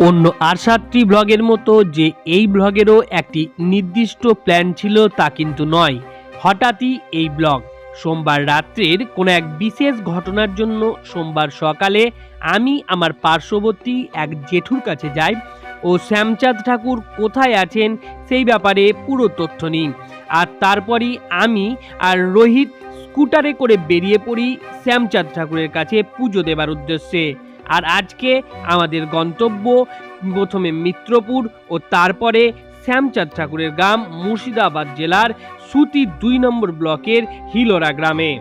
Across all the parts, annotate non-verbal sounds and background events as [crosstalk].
অন্য আর সাতটি ব্লগের মতো যে এই ব্লগেরও একটি নির্দিষ্ট প্ল্যান ছিল তা কিন্তু নয়। হঠাৎই এই ব্লগ সোমবার রাত্রের কোনো এক বিশেষ ঘটনার জন্য সোমবার সকালে আমি আমার পার্শ্ববর্তী এক জেঠুর কাছে যাই ও শ্যামচাঁদ ঠাকুর কোথায় আছেন সেই ব্যাপারে পুরো তথ্য নিই। আর তারপরই আমি আর রোহিত স্কুটারে করে বেরিয়ে পড়ি শ্যামচাঁদ ঠাকুরের কাছে পুজো দেবার উদ্দেশ্যে। আর আজকে আমাদের গন্তব্য প্রথমে মিত্রপুর ও তারপরে শ্যামচাঁদ ঠাকুরের গ্রাম মুর্শিদাবাদ জেলার সুতি দুই নম্বর ব্লকের হিলোরা গ্রামে।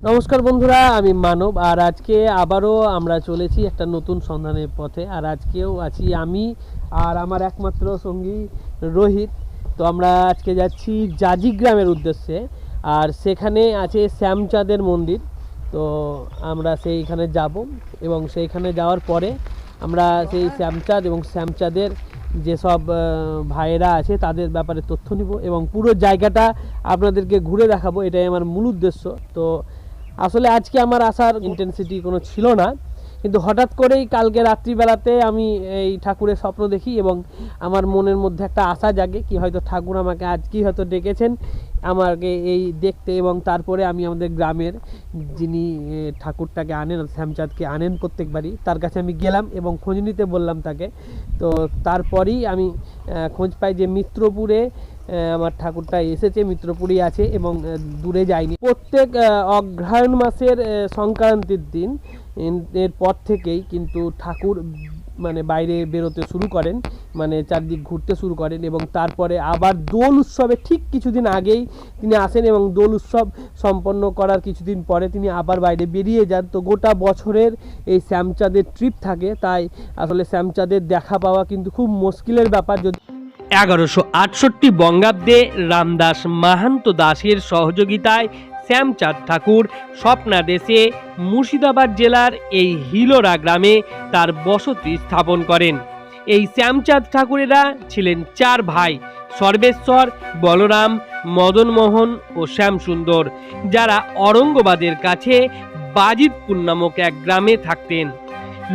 নমস্কার বন্ধুরা, আমি মানব আর আজকে আবারও আমরা চলেছি একটা নতুন সন্ধানের পথে। আর আজকেও আছি আমি আর আমার একমাত্র সঙ্গী রোহিত। তো আমরা আজকে যাচ্ছি জাজি গ্রামের উদ্দেশ্যে। আর সেখানে আছে শ্যামচাঁদের মন্দির। তো আমরা সেইখানে যাব এবং সেইখানে যাওয়ার পরে আমরা সেই শ্যামচাঁদ এবং শ্যামচাঁদের যেসব ভাইয়েরা আছে তাদের ব্যাপারে তথ্য নিব এবং পুরো জায়গাটা আপনাদেরকে ঘুরে দেখাবো, এটাই আমার মূল উদ্দেশ্য। তো আসলে আজকে আমার আসার ইন্টেন্সিটি কোনো ছিল না, কিন্তু হঠাৎ করেই কালকে রাত্রিবেলাতে আমি এই ঠাকুরের স্বপ্ন দেখি এবং আমার মনের মধ্যে একটা আশা জাগে, কি হয়তো ঠাকুর আমাকে আজকেই হয়তো ডেকেছেন আমাকে এই দেখতে এবং তারপরে আমি আমাদের গ্রামের যিনি ঠাকুরটাকে আনেন, শ্যামচাঁদকে আনেন প্রত্যেকবারই, তার কাছে আমি গেলাম এবং খোঁজ নিতে বললাম তাকে। তো তারপরেই আমি খোঁজ পাই যে মিত্রপুরে আমার ঠাকুরটা এসেছে, মিত্রপুরেই আছে এবং দূরে যায়নি। প্রত্যেক অগ্রহায়ণ মাসের সংক্রান্তির দিন এর পর থেকেই কিন্তু ঠাকুর মানে বাইরে বেরোতে শুরু করেন মানে চারদিক ঘুরতে শুরু করেন এবং তারপরে আবার দোল উৎসবে ঠিক কিছুদিন আগেই তিনি আসেন এবং দোল উৎসব সম্পন্ন করার কিছুদিন পরে তিনি আবার বাইরে বেরিয়ে যান। তো গোটা বছরের এই শ্যামচাঁদের ট্রিপ থাকে, তাই আসলে শ্যামচাঁদের দেখা পাওয়া কিন্তু খুব মুশকিলের ব্যাপার। যদি এগারোশো আটষট্টি বঙ্গাব্দে রামদাস মাহান্ত দাসের সহযোগিতায় শ্যামচাঁদ ঠাকুর স্বপ্না দেশে মুর্শিদাবাদ জেলার এই হিলোরা গ্রামে তার বসতি স্থাপন করেন। এই শ্যামচাঁদ ঠাকুরেরা ছিলেন চার ভাই, সর্বেশ্বর, বলরাম মদনমোহন ও শ্যামসুন্দর, যারা অরঙ্গবাদের কাছে বাজিতপুর নামক এক গ্রামে থাকতেন।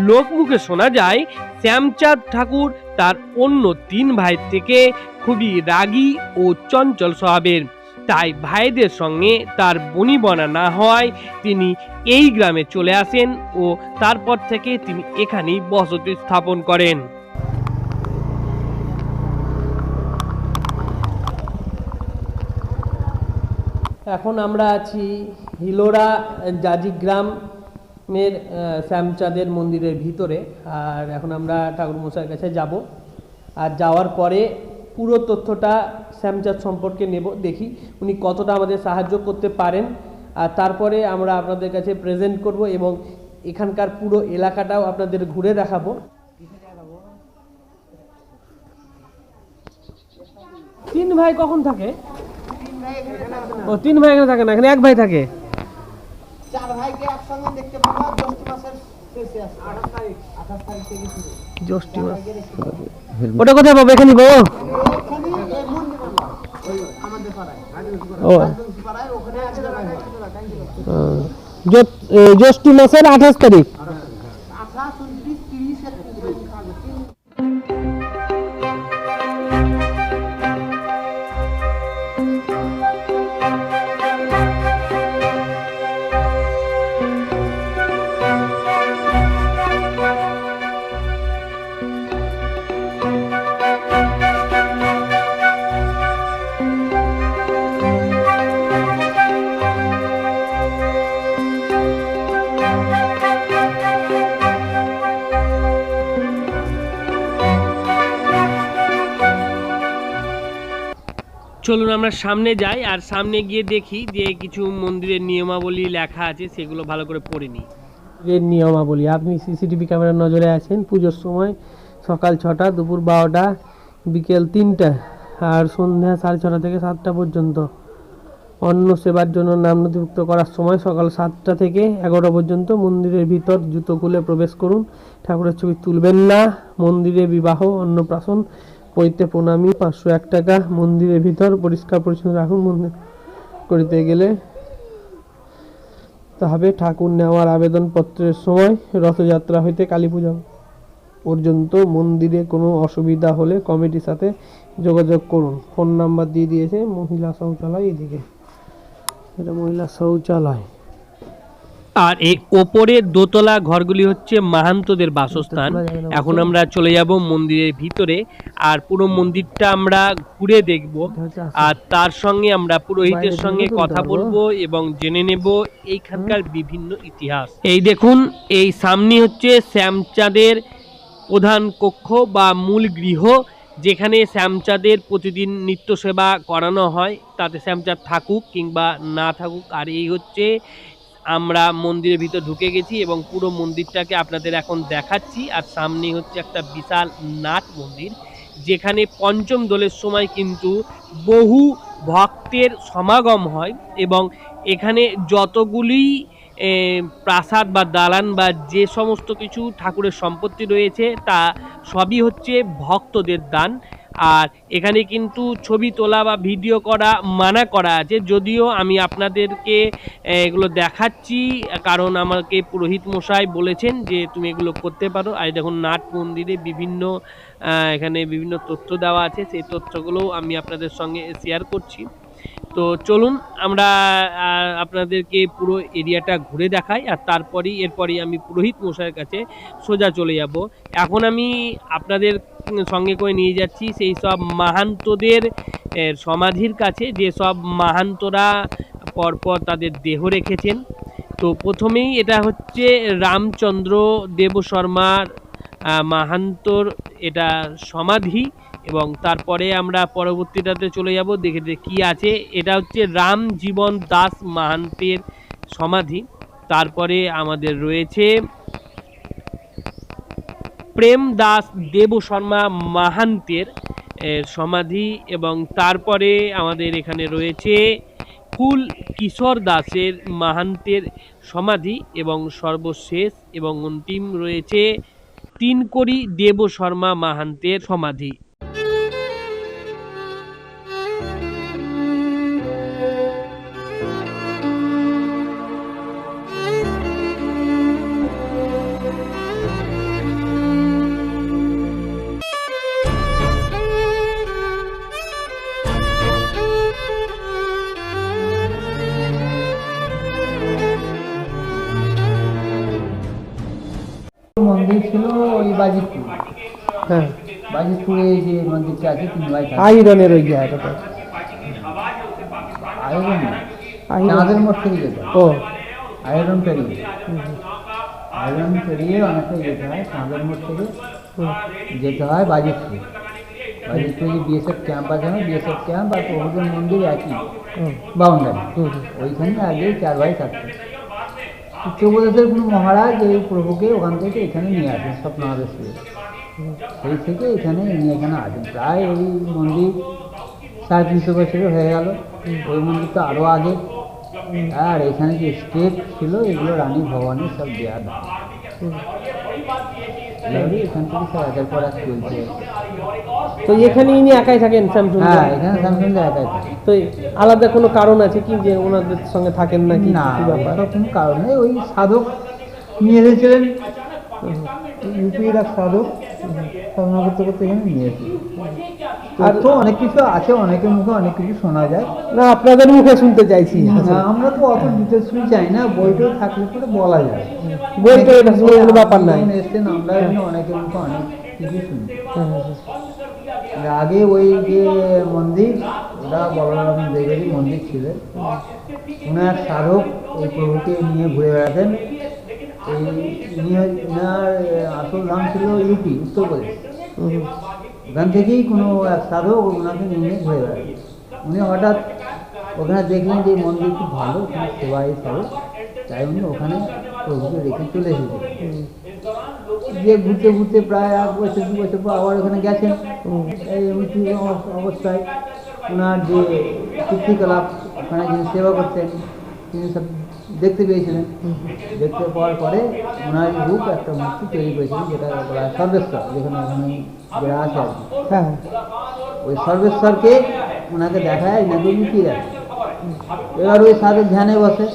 লোকমুখে শোনা যায়, শ্যামচাঁদ ঠাকুর তার অন্য তিন ভাইয়ের থেকে খুবই রাগী ও চঞ্চল স্বভাবের। তাই ভাইদের সঙ্গে তার বনিবনা না হওয়ায় তিনি এই গ্রামে চলে আসেন ও তারপর থেকে তিনি এখানেই বসতি স্থাপন করেন। এখন আমরা আছি হিলোরা জাজি গ্রামের শ্যামচাঁদের মন্দিরের ভিতরে। আর এখন আমরা ঠাকুর মশাইয়ের কাছে যাব। আর যাওয়ার পরে পুরো তথ্যটা শ্যামচাঁদ সম্পর্কে নেব দেখি উনি কতটা আমাদের সাহায্য করতে পারেন। আর তারপরে আমরা আপনাদের কাছে প্রেজেন্ট করব এবং এখানকার পুরো এলাকাটাও আপনাদের ঘুরে দেখাবো। তিন ভাই কখন থাকে? ও তিন ভাই এখানে থাকে না এখানে এক ভাই থাকে। চার ভাইকে একসঙ্গে দেখতে পাবো জ্যৈষ্ঠ মাসের শেষে আঠাশ তারিখ আঠাশ তারিখ থেকে শুরু। জ্যৈষ্ঠ মাস। ওটা কোথায় পাবো? এখানে এ, জ্যৈষ্ঠ মাসের আঠাশ তারিখ। চলুন আমরা সামনে যাই আর সামনে গিয়ে দেখি যে কিছু মন্দিরের নিয়মাবলী লেখা আছে, সেগুলো ভালো করে পড়ে নিই। যে নিয়মাবলী, আপনি সিসিটিভি ক্যামেরার নজরে আছেন, পুজোর সময় সকাল ছটা, দুপুর বারোটা, বিকেল তিনটা আর সন্ধ্যা সাড়ে ছটা থেকে সাতটা পর্যন্ত। অন্ন সেবার জন্য নাম নথিভুক্ত করার সময় সকাল সাতটা থেকে এগারোটা পর্যন্ত মন্দিরের ভিতর জুতো খুলে প্রবেশ করুন। ঠাকুরের ছবি তুলবেন না। মন্দিরে বিবাহ, অন্নপ্রাশন পৈতে প্রণামী, পাঁচশো এক টাকা মন্দিরের ভিতর পরিষ্কার পরিচ্ছন্ন রাখুন মন্দির করিতে গেলে। তবে ঠাকুর নেওয়ার আবেদনপত্রের সময় রথযাত্রা হইতে কালী পূজা পর্যন্ত মন্দিরে কোনো অসুবিধা হলে কমিটির সাথে যোগাযোগ করুন। ফোন নাম্বার দিয়ে দিয়েছে মহিলা শৌচালয় এদিকে। এটা মহিলা শৌচালয়। আর এই ওপরের দোতলা ঘরগুলি হচ্ছে মাহান্তদের বাসস্থান। এখন আমরা চলে যাব মন্দিরের ভিতরে, আর পুরো মন্দিরটা আমরা ঘুরে দেখব। আর তার সঙ্গে আমরা পুরোহিতের সঙ্গে কথা বলব এবং জেনে নেব এইখানকার বিভিন্ন ইতিহাস। এই দেখুন, এই সামনে হচ্ছে শ্যামচাঁদের প্রধান কক্ষ বা মূল গৃহ, যেখানে শ্যামচাঁদের প্রতিদিন নিত্য সেবা করানো হয়। তাতে শ্যামচাঁদ থাকুক কিংবা না থাকুক, আর এই হচ্ছে আমরা মন্দিরের ভিতর ঢুকে গেছি এবং পুরো মন্দিরটাকে আপনাদের এখন দেখাচ্ছি। আর সামনে হচ্ছে একটা বিশাল নাট মন্দির, যেখানে পঞ্চম দোলের সময় কিন্তু বহু ভক্তের সমাগম হয় এবং এখানে যতগুলি প্রাসাদ বা দালান বা যে সমস্ত কিছু ঠাকুরের সম্পত্তি রয়েছে, তা সবই হচ্ছে ভক্তদের দান। আর এখানে কিন্তু ছবি তোলা বা ভিডিও করা মানা করা আছে। যদিও আমি আপনাদেরকে এগুলো দেখাচ্ছি, কারণ আমাকে পুরোহিত মশাই বলেছেন যে তুমি এগুলো করতে পারো। আর দেখুন নাট মন্দিরে বিভিন্ন এখানে বিভিন্ন তথ্য দেওয়া আছে। সেই তথ্যগুলোও আমি আপনাদের সঙ্গে শেয়ার করছি। তো চলুন, আমরা আপনাদেরকে পুরো এরিয়াটা ঘুরে দেখাই, আর তারপরেই, এরপরেই আমি পুরোহিত মশাইয়ের কাছে সোজা চলে যাব। এখন আমি আপনাদের সঙ্গে করে নিয়ে যাচ্ছি সেই সব মাহান্তদের সমাধির কাছে, যে সব মাহান্তরা পরপর তাদের দেহ রেখেছেন। তো প্রথমেই এটা হচ্ছে রামচন্দ্র দেব শর্মার মাহান্তর, এটা সমাধি। এবং তারপরে আমরা পরবর্তীটাতে চলে যাব, দেখে যে কি আছে। এটা হচ্ছে রাম জীবন দাস মাহান্তের সমাধি। তারপরে আমাদের রয়েছে প্রেম দাস দেব শর্মা মাহান্তের সমাধি এবং তারপরে আমাদের এখানে রয়েছে কুল কিশোর দাসের মাহান্তের সমাধি এবং সর্বশেষ এবং অন্তিম রয়েছে তিনকড়ি দেব শর্মা মাহান্তের সমাধি। হ্যাঁ বাজিতপুরে যে মন্দিরটা আছে তিন ভাই থাকে আইরনের ওই জায়গাটা আয়রন আইরন চাঁদের মোড় থেকে যেতে হয়। ও আয়রন পেরিয়ে হুম, আয়রন পেরিয়ে অনেকটা যেতে হয় চাঁদের মোড় থেকে হুম, যেতে হয় বাজিতপুর বাজিতপুরে যে বিএসএফ ক্যাম্প আছে না বিএসএফ ক্যাম্প আর প্রভুদের মন্দির একই হুম, বাউন্ডারি হুম, হুম। ওইখানে আগে চার ভাই থাকতো উত্তরপ্রদেশের কোনো মহারাজ এই প্রভুকে ওখান থেকে এখানে নিয়ে আসেন স্বপ্নাদেশ থেকে সেই থেকে এখানে নিয়ে এখানে আসেন প্রায় এই মন্দির সাড়ে তিনশো বছরের হয়ে গেল। ওই মন্দির তো আরও আগে। আর এখানে যে স্টেপ ছিল এগুলো রানী ভবানীর সব দেওয়া দাম এখান থেকে সব একের পর এক চলছে। তো এখানে ইনি একাই থাকেন স্যামসুং হ্যাঁ এখানে স্যামসুং একাই থাকে। তো আলাদা কোনো কারণ আছে কি যে ওনাদের সঙ্গে থাকেন নাকি? না কোনো কারণ নেই। ওই সাধক নিয়ে এসেছিলেন। ইউপির এক সাধক। সাধনা করতে করতে এখানে নিয়ে এসেছিলেন আর তো অনেক কিছু আছে অনেকের মুখে অনেক কিছু শোনা যায়। না আপনাদের মুখে শুনতে চাইছি। আমরা তো অত ডিটেলস চাই না বইটা থাকলে পরে বলা যায়। বই তো এটা কোনো ব্যাপার নাই। এসছেন আমরা অনেকের মুখে অনেক কিছু শুনি। আগে ওই যে মন্দির ওটা বলরাম দেবেরই মন্দির ছিলেন ওনার সাধক এই প্রভুকে নিয়ে ঘুরে বেড়াতেন। এই ইনি হচ্ছে- ওনার আসল ধাম ছিল ইউপি উত্তরপ্রদেশ হুম, ওখান থেকেই কোনো এক সাধক ওনাকে নিয়ে ঘুরে বেড়াতেন উনি হঠাৎ ওখানে দেখলেন যে এই মন্দির খুব ভালো ওখানে সেবা হিসাবে তাই উনি ওখানে প্রভুকে রেখে চলে এসেছিলেন হুম, গিয়ে ঘুরতে ঘুরতে প্রায় এক বছর দু বছর পর আবার ওখানে গেছেন। হুম, এই মৃত্যু অব- অবস্থায় ওনার যে কীর্তিকলাপ ওখানে যিনি সেবা করতেন তিনি সব দেখতে পেয়েছিলেন। দেখতে পাওয়ার পরে ওনার রূপ একটা মূর্তি তৈরি করেছিলেন যেটা বলা হয় সর্বেশ্বর যেখানে ওখানে যেটা আছে আর কি। হ্যাঁ। ওই সর্বেশ্বরকে ওনাকে দেখায় নাকি লুকিয়ে রাখে এবার ওই সাধক ধ্যানে বসে।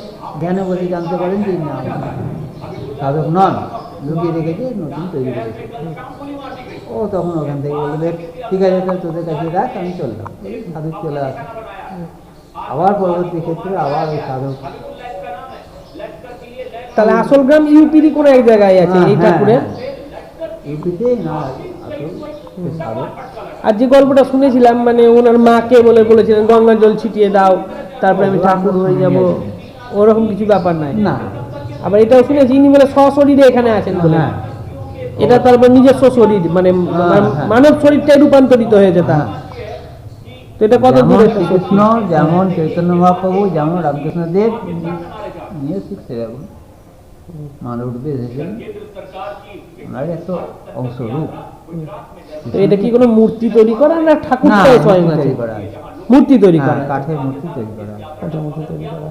ধ্যানে বসে জানতে পারেন যে না সাধক নন লুকিয়ে রেখেছে নতুন তৈরি করেছে। ও তখন ওখান থেকে বলবে ঠিক আছে তাহলে তোদের কাছে রাখ আমি চললাম। এই সাধু চলে আসে। আবার পরবর্তী ক্ষেত্রে আবার ওই সাধু তাহলে আসল গ্রাম ইউপিরই কোনো এক জায়গায় আছে হ্যাঁ, এই হ্যাঁ, ঠাকুরের? হ্যাঁ। না আর যে গল্পটা শুনেছিলাম মানে ওনার মাকে বলে বলেছিলেন গঙ্গা জল ছিটিয়ে দাও তারপরে আমি ঠাকুর হয়ে যাব। ওরকম কিছু ব্যাপার নাই। না। আবার এটাও শুনেছি ইনি বলে সশরীরে এখানে আছেন বলে। এটা তারপর নিজস্ব শরীর মানে হ্যাঁ। মানব শরীরটাই রূপান্তরিত হয়েছে তা। তো এটা কত দূরে শ্রীকৃষ্ণ যেমন চৈতন্য মহাপ্রভু যেমন রামকৃষ্ণ দেব নিয়ে ঠিক সেরকম তো এটা কি কোনো মূর্তি তৈরি করা না স্বয়ং মূর্তি তৈরি করা মূর্তি তৈরি করা কাঠের মূর্তি তৈরি করা কাঠের মূর্তি তৈরি করা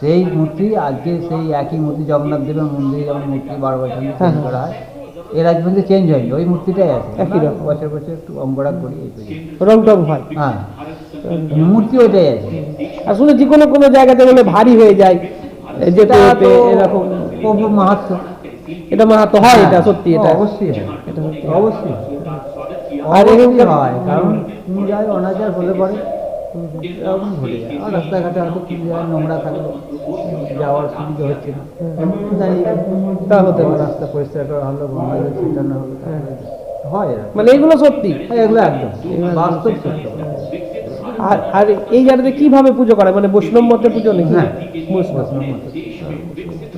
সেই মূর্তি আজকে সেই একই মূর্তি জগন্নাথ দেবের মন্দিরে যেমন মূর্তি বারো বছর তৈরি। করা হয় এর আজ পর্যন্ত চেঞ্জ হয়নি ওই মূর্তিটাই আছে একই রকম। বছর বছর একটু অঙ্গরাগ করি রং টং হয় হ্যাঁ মূর্তি ওইটাই আছে আর শুনেছি কোনো কোনো জায়গাতে বলে ভারী হয়ে যায় এই যে এটা তো এরকম। মাহাত্ম। এটা মাহাতো হয় এটা সত্যি এটা। অবশ্যই এটা সত্যি। অবশ্যই আর এরকম হয় কারণ তুমি যায় অনাচার হলে পরে এরকম ঘটে যায়। আর রাস্তাঘাটে হয়তো তুমি যায় নোংরা থাকল যাওয়ার সুবিধা হচ্ছে না। দাঁড়িয়ে তা হতে পারে। রাস্তা পরিষ্কার করা হলো গঙ্গা জল ছিটানো হলো হয়। মানে এগুলো সত্যি। হ্যাঁ, এগুলো একদম। বাস্তব সত্য। আর আর এই জায়গাতে কীভাবে পুজো করে মানে বৈষ্ণব মতে পুজো নাকি? হ্যাঁ বৈষ্ণব মতে।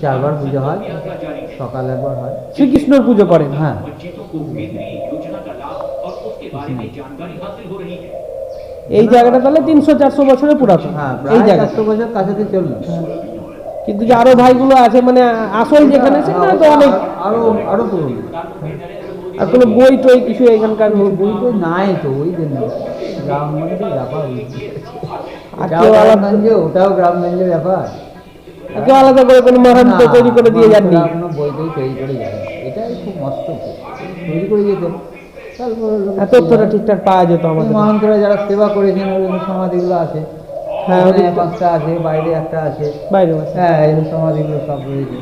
চারবার পুজো হয় সকালে একবার হয়। শ্রীকৃষ্ণর পুজো করেন? হ্যাঁ। এই জায়গাটা তাহলে তিনশো চারশো বছরের পুরাতন। হ্যাঁ এই জায়গা চারশো বছর কাছাতে চলল। কিন্তু যে আরও ভাইগুলো আছে মানে আসল যেখানে সেখানে তো অনেক আরও আরও পুরনো। আর কোনো বই টই কিছু এখানকার? বই তো নাই তো ওই জন্য। ব্যাপার কেউ আলাদা গ্রামগঞ্জে ওটাও গ্রামগঞ্জের ব্যাপার। আর কেউ আলাদা করে কোনো মহান্ত তৈরি করে দিয়ে যাননি। কোনো বই টই তৈরি করে যাবে এটাই খুব মস্ত তৈরি করে যেতেন তথ্যটা ঠিকঠাক পাওয়া যেত আমাদের। মহান্তরা যারা সেবা করেছেন ওই সমাধিগুলো আছে। হ্যাঁ, পাঁচটা আছে বাইরে একটা আছে। বাইরে হ্যাঁ এই সমাধিগুলো সব রয়েছে।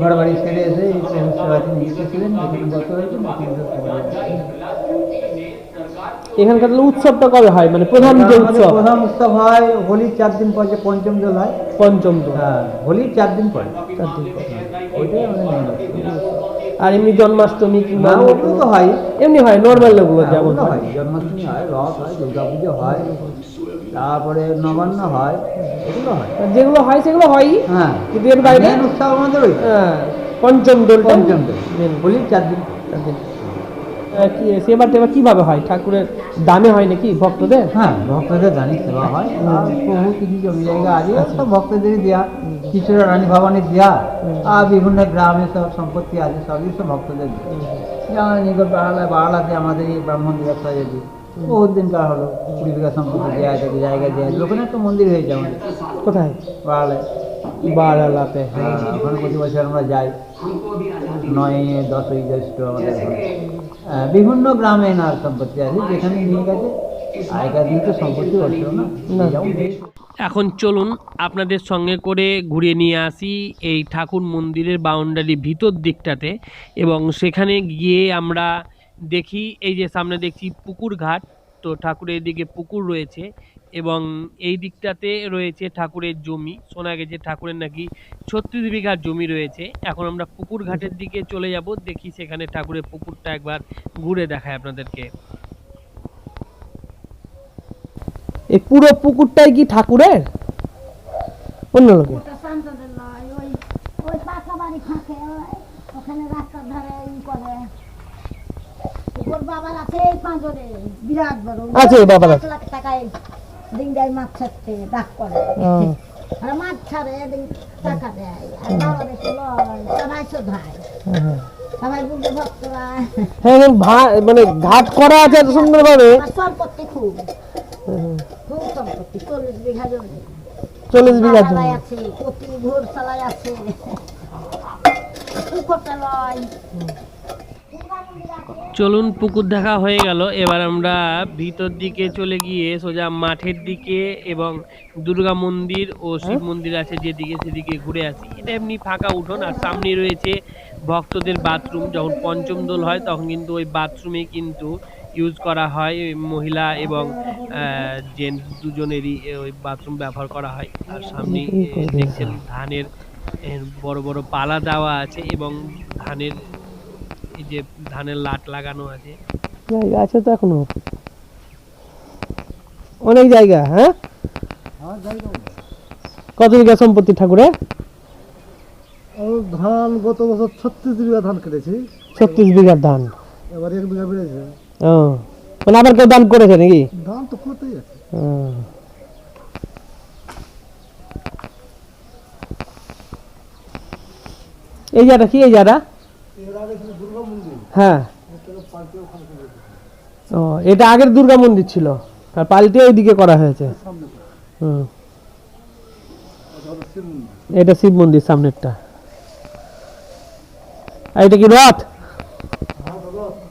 ঘর বাড়ি ছেড়ে এসে এই সেবাতে নিয়ে এখানে গত হয়েছে এখানকার উৎসবটা কবে হয়? মানে প্রধান যে উৎসব? প্রধান উৎসব হয় হোলির চার দিন পর যে পঞ্চম দোল হয়। পঞ্চম তো হ্যাঁ হোলির চার দিন পরে। চার দিন পর। ওইটাই। আর এমনি জন্মাষ্টমী কিংবা ওগুলো তো হয়। এমনি হয় নর্মাল ওগুলো হ্যাঁ, যেমন হয়। হয়। জন্মাষ্টমী হয় রথ হয় দুর্গা পুজো হয় তারপরে নবান্ন হয় এগুলো হয়। যেগুলো হয় সেগুলো হয়ই। হ্যাঁ কিন্তু এর বাইরে উৎসব আমাদের ওই। হ্যাঁ, পঞ্চম দোলটা পঞ্চম দোল। হোলি চার দিন চার দিন। আহ, কি সেবা টেবা কীভাবে হয়? ঠাকুরের দামে হয় নাকি ভক্তদের? হ্যাঁ ভক্তদের দানি সেবা হয়। আর বহু কিছু জমি জায়গা আছে? সব ভক্তদের দেওয়া কিছুটা রানী ভবানীর দেওয়া আর বিভিন্ন গ্রামে সব সম্পত্তি আছে সবই সব ভক্তদের দেওয়া যেমন নিকট বাড়ালায় বাড়ালাতে আমাদের এই ব্রাহ্মণ ব্যবসা যদি বহুত দিনকার হলো কুড়ি বিঘা সম্পত্তি দেওয়া থাকে জায়গা দেওয়া আছে। ওখানে একটা মন্দির হয়েছে আমাদের। কোথায়? বাড়ালায় বারালাতে হ্যাঁ, ওখানে প্রতি বছর আমরা যাই। নয় দশই জ্যৈষ্ঠ আমাদের। হ্যাঁ, বিভিন্ন গ্রামে এনার সম্পত্তি আছে যেখানে নিয়ে গেছে আগেকার দিন তো সম্পত্তি হচ্ছিল না। না। এখন চলুন আপনাদের সঙ্গে করে ঘুরে নিয়ে আসি এই ঠাকুর মন্দিরের বাউন্ডারি ভিতর দিকটাতে এবং সেখানে গিয়ে আমরা দেখি এই যে সামনে দেখছি পুকুর ঘাট তো ঠাকুরের দিকে পুকুর রয়েছে। এবং এই দিকটাতে রয়েছে ঠাকুরের জমি। শোনা গেছে ঠাকুরের নাকি ছত্রিশ বিঘার জমি রয়েছে। এখন আমরা পুকুর ঘাটের দিকে চলে যাব। দেখি সেখানে ঠাকুরের পুকুরটা একবার ঘুরে দেখায় আপনাদেরকে। এই পুরো পুকুরটাই কি ঠাকুরের? অন্য বড়। আছে, বাবার আছে। এক লাখ টাকায় দিন দেয় মাছ ছাড়তে ডাক করে। আর মাছ ছাড়ে দিন টাকা দেয়। আর বাবা লয় সবাই শোধায় হ্যাঁ। সবাই বুঝে ভক্তরা হ্যাঁ মানে ঘাট করা আছে এত সুন্দরভাবে। সম্পত্তি খুব। খুব সম্পত্তি চল্লিশ বিঘা জমি। চল্লিশ বিঘা জমি। আছে কপি ঘোর সালাই আছে। পুকুরটা লয়। চলুন পুকুর দেখা হয়ে গেল। এবার আমরা ভিতর দিকে চলে গিয়ে সোজা মাঠের দিকে এবং দুর্গা মন্দির ও শিব মন্দির আছে যেদিকে সেদিকে ঘুরে আসি। এটা এমনি ফাঁকা উঠোন আর সামনে রয়েছে ভক্তদের বাথরুম। যখন পঞ্চম দোল হয় তখন কিন্তু ওই বাথরুমে কিন্তু ইউজ করা হয় মহিলা এবং জেন্টস দুজনেরই ওই বাথরুম ব্যবহার করা হয়। আর সামনে দেখছেন ধানের বড় বড় পালা দেওয়া আছে এবং ধানের এই যে ধানের লাট লাগানো আছে। জায়গা আছে তো এখনও। অনেক জায়গা হ্যাঁ? কত বিঘা সম্পত্তি ঠাকুরের ধান গত বছর ছত্রিশ বিঘা ধান কেটেছি। ছত্রিশ বিঘার ধান। এবার এক বিঘা বেড়েছে। ও মানে আবার কেউ দান করেছে নাকি? ধান তো করতেই আছে। এই জায়গাটা কি এই জায়গাটা? হ্যাঁ। ও এটা আগের দুর্গা মন্দির ছিল। আর পাল্টে ওইদিকে করা হয়েছে। হুম। এটা শিব মন্দির সামনেরটা। আর এটা কি রথ?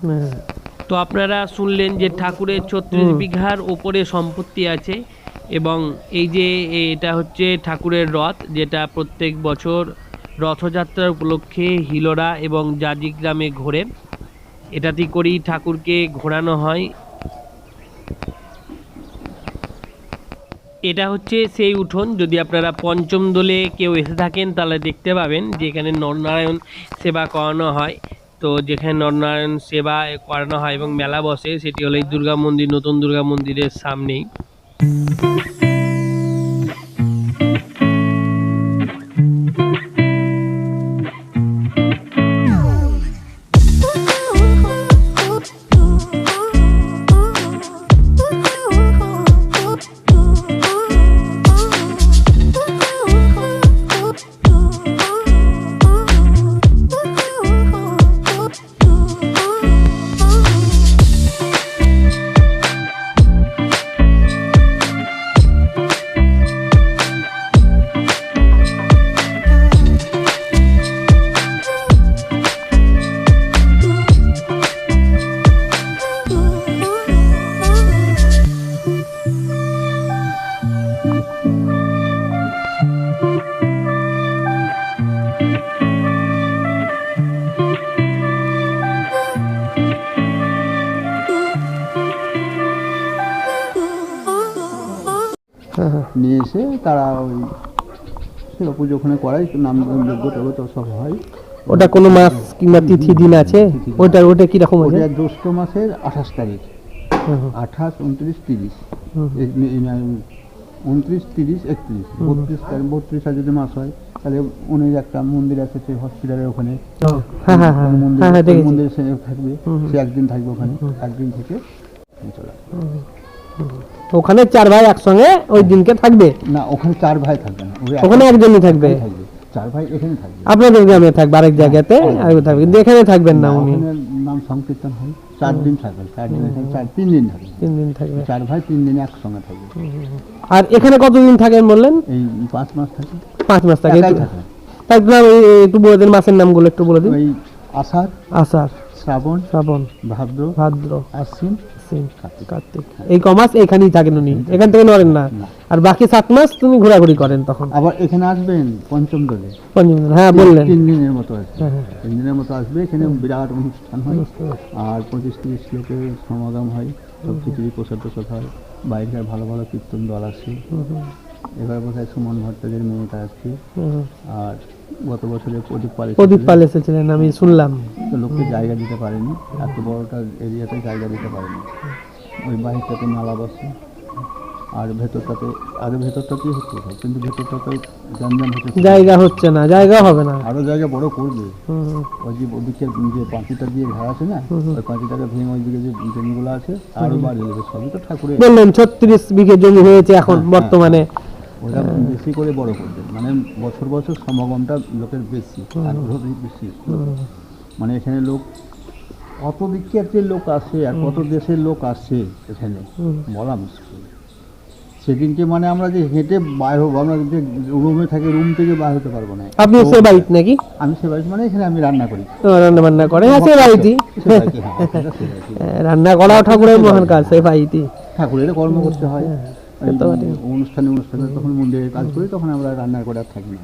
হ্যাঁ। তো আপনারা শুনলেন যে ঠাকুরের ছত্রিশ বিঘার ওপরে সম্পত্তি আছে এবং এই যে এটা হচ্ছে ঠাকুরের রথ যেটা প্রত্যেক বছর রথযাত্রার উপলক্ষে হিলোরা এবং জাজি গ্রামে ঘোরে। এটাতেই করেই ঠাকুরকে ঘোরানো হয়। এটা হচ্ছে সেই উঠোন। যদি আপনারা পঞ্চম দোলে কেউ এসে থাকেন, তাহলে দেখতে পাবেন যে এখানে নরনারায়ণ সেবা করানো হয়। তো যেখানে নরনারায়ণ সেবা করানো হয় এবং মেলা বসে, সেটি হলো এই দুর্গা মন্দির, নতুন দুর্গা মন্দিরের সামনেই। নিয়ে এসে তারা ওই শিব পুজো ওখানে করায় নাম যজ্ঞ টজ্ঞ তো সব হয়। ওটা কোনো মাস কিংবা তিথি দিন আছে? ওটা ওটা কীরকম আছে ওটা জ্যৈষ্ঠ মাসের আঠাশ তারিখ। আঠাশ উনত্রিশ তিরিশ। এই- উনত্রিশ তিরিশ একত্রিশ। বত্রিশ তারিখ বত্রিশ আর যদি মাস হয় তাহলে উনি একটা মন্দির আছে সেই হসপিটালের ওখানে। ও, হ্যাঁ হ্যাঁ হ্যাঁ মন্দির মন্দিরে থাকবে সে একদিন থাকবে ওখানে একদিন থেকে চলে ওখানে চার ভাই একসঙ্গে ওই দিনকে থাকবে? না ওখানে চার ভাই থাকবে না। ওখানে একজনই থাকবে? চার ভাই এখানে থাকবে। আপনাদের গ্রামে থাকবে আরেক জায়গাতে? আর থাকবে। কিন্তু এখানে থাকবেন না উনি? নাম সংকীর্তন হয়। চার দিন থাকবে চার দিন চার তিন দিন থাকবে। তিন দিন থাকবে। চার ভাই তিন দিন একসঙ্গে থাকবে। আর এখানে কতদিন থাকেন বললেন? এই পাঁচ মাস থাকে। পাঁচ মাস থাকে। থাকে। তার নাম একটু বলে দিন মাসের নামগুলো একটু বলে দিন। ওই আষাঢ় আষাঢ়। শ্রাবণ শ্রাবণ। ভাদ্র ভাদ্র। আশ্বিন, কার্তিক। কার্তিক। এই কমাস এখানেই থাকেন উনি। এখান থেকে নড়েন না। না। আর বাকি সাত মাস তুমি ঘোরাঘুরি করেন তখন। আবার এখানে আসবেন পঞ্চম দলে। পঞ্চম হ্যাঁ বললেন। তিন দিনের মতো আসবে। হ্যাঁ, হ্যাঁ। তিন দিনের মতো আসবে। এখানে বিরাট অনুষ্ঠান হয়। আর পঁচিশ তিরিশ লোকের সমাগম হয়। সব খিচুড়ি প্রসাদ প্রসাদ হয়। বাইরের ভালো ভালো কীর্তন দল আসে হুম, এবার বোধহয় সুমন ভট্টাচার্যের মেয়েটা আসছে আর গত বছরে প্রদীপ পাল প্রদীপ। পাল এসেছিলেন আমি শুনলাম। তো লোককে জায়গা দিতে পারেনি এত বড়টা এরিয়াতে জায়গা দিতে পারেনি। ওই বাহিরটাতে নালা বসে আর ভেতরটাতে ভেতরটাতেই হচ্ছে কিন্তু ভেতরটাতে হচ্ছে। জায়গা হচ্ছে না জায়গা হবে না। আরও জায়গা বড় করবে। ওই যে ওদিকে যে পাঁচিটা দিয়ে ঘর আছে না। ওই পাঁচিটাকে ভেঙে ওইদিকে যে জমিগুলো আছে আরও বাড়িয়ে দেবে সবই তো ঠাকুরের। বললেন ছত্রিশ বিঘে জমি হয়েছে এখন হ্যাঁ, বর্তমানে। ওরা বেশি করে বড় করবে। মানে বছর বছর সমাগমটা লোকের বেশি আগ্রহ বেশি। মানে এখানে লোক কত দিকের যে লোক আসে আর কত দেশের লোক আসে এখানে বলা মুশকিল। সেদিনকে মানে আমরা যে হেঁটে বাইর হব আমরা যে রুমে থাকি রুম থেকে বাইর হতে পারব না। আপনি সে বাড়িতে নাকি? আমি সে বাড়ি মানে এখানে আমি রান্না করি। রান্না বান্না করে। হ্যাঁ সে বাড়িতে, হ্যাঁ। হ্যাঁ, [laughs] রান্না করাও ঠাকুরের মহান কাজ সে বাড়িতেই ঠাকুরের কর্ম করতে হয়। এই অনুষ্ঠানে অনুষ্ঠানে তখন মন্দিরে কাজ করি তখন আমরা রান্না করে আর থাকি না।